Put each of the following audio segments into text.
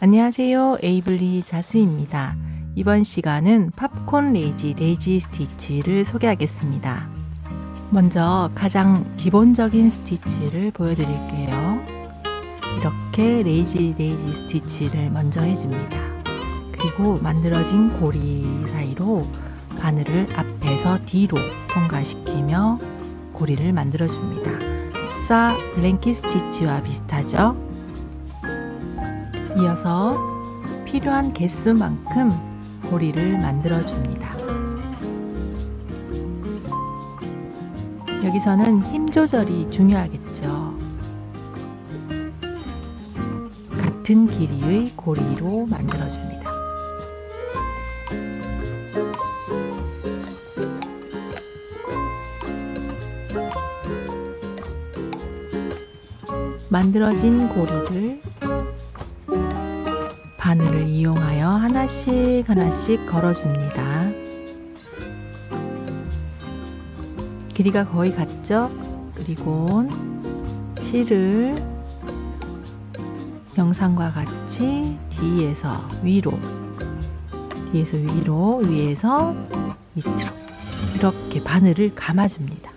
안녕하세요. 에이블리 자수입니다. 이번 시간은 팝콘 레이지 레이지 스티치를 소개하겠습니다. 먼저 가장 기본적인 스티치를 보여드릴게요. 이렇게 레이지 레이지 스티치를 먼저 해줍니다. 그리고 만들어진 고리 사이로 바늘을 앞에서 뒤로 통과시키며 고리를 만들어줍니다. 흡사 블랭킷 스티치와 비슷하죠? 이어서 필요한 개수만큼 고리를 만들어 줍니다. 여기서는 힘 조절이 중요하겠죠. 같은 길이의 고리로 만들어 줍니다. 만들어진 고리를 바늘을 이용하여 하나씩 하나씩 걸어줍니다. 길이가 거의 같죠? 그리고 실을 영상과 같이 뒤에서 위로, 뒤에서 위로, 위에서 밑으로 이렇게 바늘을 감아줍니다.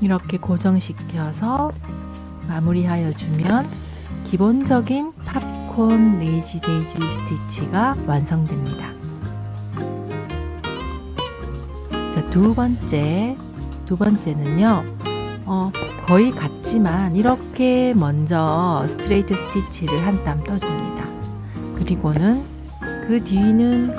이렇게 고정시켜서 마무리하여 주면 기본적인 팝콘 레이지 데이지 스티치가 완성됩니다. 자, 두 번째, 두 번째는요, 어, 거의 같지만 이렇게 먼저 스트레이트 스티치를 한 땀 떠줍니다. 그리고는 그 뒤는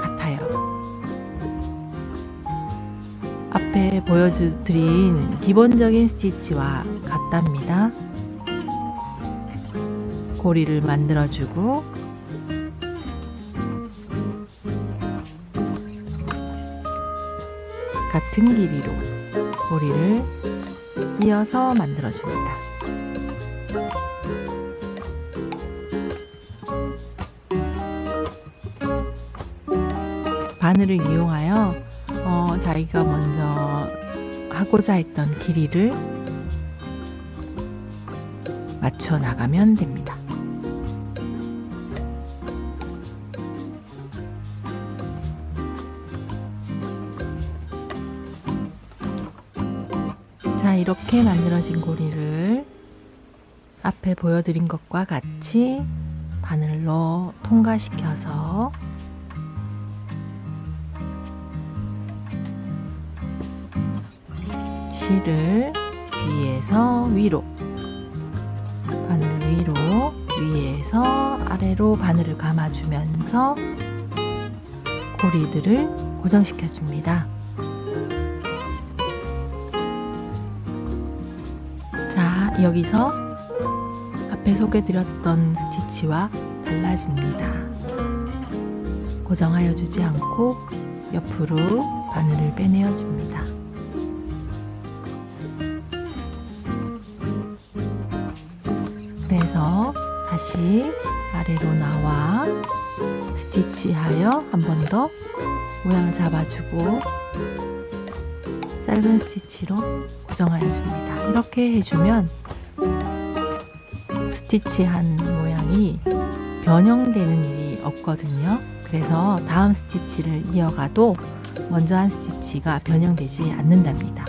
앞에 보여드린 기본적인 스티치와 같답니다. 고리를 만들어주고 같은 길이로 고리를 이어서 만들어줍니다. 바늘을 이용하여 어, 자기가 먼저 하고자 했던 길이를 맞춰 나가면 됩니다. 자, 이렇게 만들어진 고리를 앞에 보여드린 것과 같이 바늘로 통과시켜서 실을 뒤에서 위로 바늘 위로 위에서 아래로 바늘을 감아주면서 고리들을 고정시켜 줍니다. 자, 여기서 앞에 소개드렸던 스티치와 달라집니다. 고정하여 주지 않고 옆으로 바늘을 빼내어 줍니다. 다시 아래로 나와 스티치하여 한 번 더 모양을 잡아주고 짧은 스티치로 고정하여 줍니다. 이렇게 해주면 스티치한 모양이 변형되는 일이 없거든요. 그래서 다음 스티치를 이어가도 먼저 한 스티치가 변형되지 않는답니다.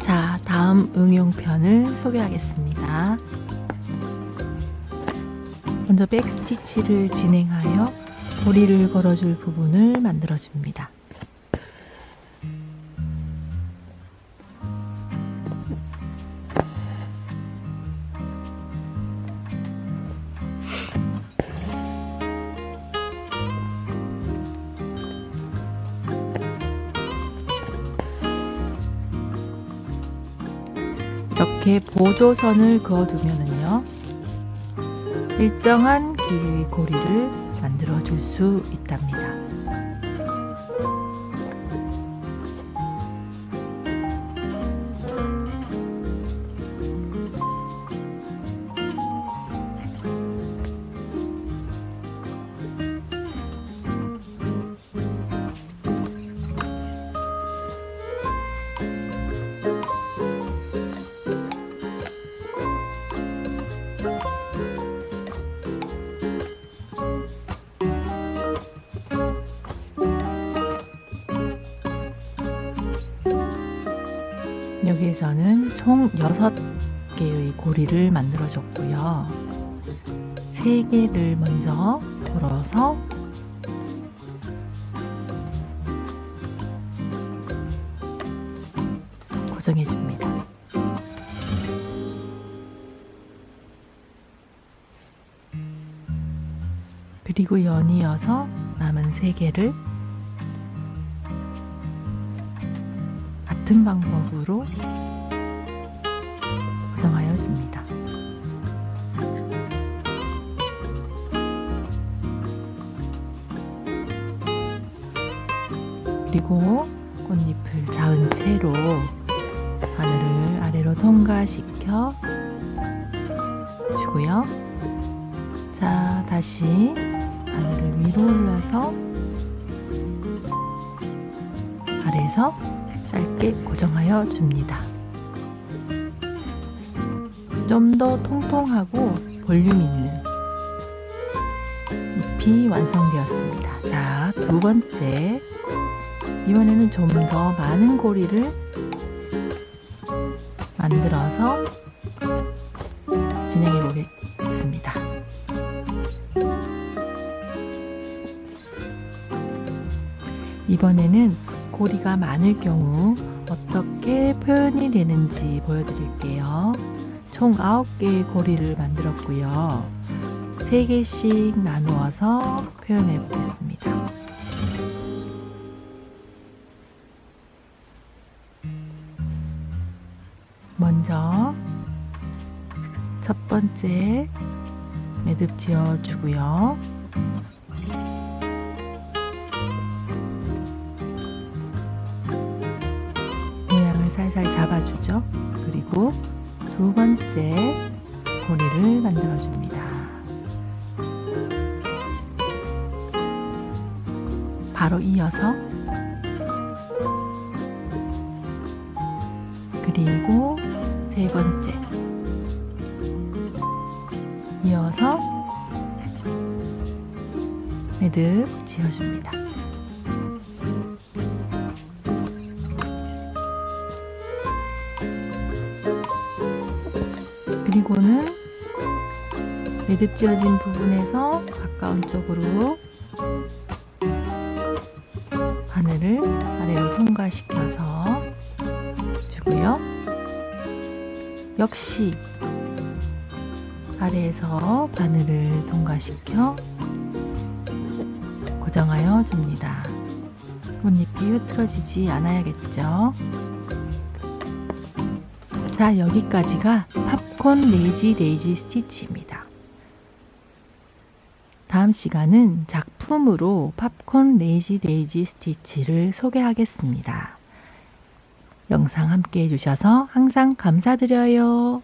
자, 다음 응용편을 소개하겠습니다. 먼저 백 스티치를 진행하여 고리를 걸어줄 부분을 만들어줍니다. 이렇게 보조선을 그어두면은요, 일정한 길이의 고리를 만들어 줄 수 있답니다. 여기에서는 총 6개의 고리를 만들어 줬고요. 3개를 먼저 걸어서 고정해 줍니다. 그리고 연이어서 남은 3개를 같은 방법으로 그리고 꽃잎을 잡은 채로 바늘을 아래로 통과시켜 주고요. 자, 다시 바늘을 위로 올려서 아래에서 짧게 고정하여 줍니다. 좀 더 통통하고 볼륨 있는 잎이 완성되었습니다. 자, 두 번째. 이번에는 좀 더 많은 고리를 만들어서 진행해 보겠습니다. 이번에는 고리가 많을 경우 어떻게 표현이 되는지 보여드릴게요. 총 9개의 고리를 만들었고요. 3개씩 나누어서 표현해 보겠습니다. 먼저 첫 번째 매듭 지어 주고요. 모양을 살살 잡아주죠. 그리고 두 번째 고리를 만들어 줍니다. 바로 이어서 그리고 세 번째 이어서 매듭 지어줍니다. 그리고는 매듭 지어진 부분에서 가까운 쪽으로 바늘을 아래로 통과시켜서 역시 아래에서 바늘을 통과시켜 고정하여 줍니다. 꽃잎이 흐트러지지 않아야겠죠. 자, 여기까지가 팝콘 레이지 레이지 스티치입니다. 다음 시간은 작품으로 팝콘 레이지 레이지 스티치를 소개하겠습니다. 영상 함께 해주셔서 항상 감사드려요.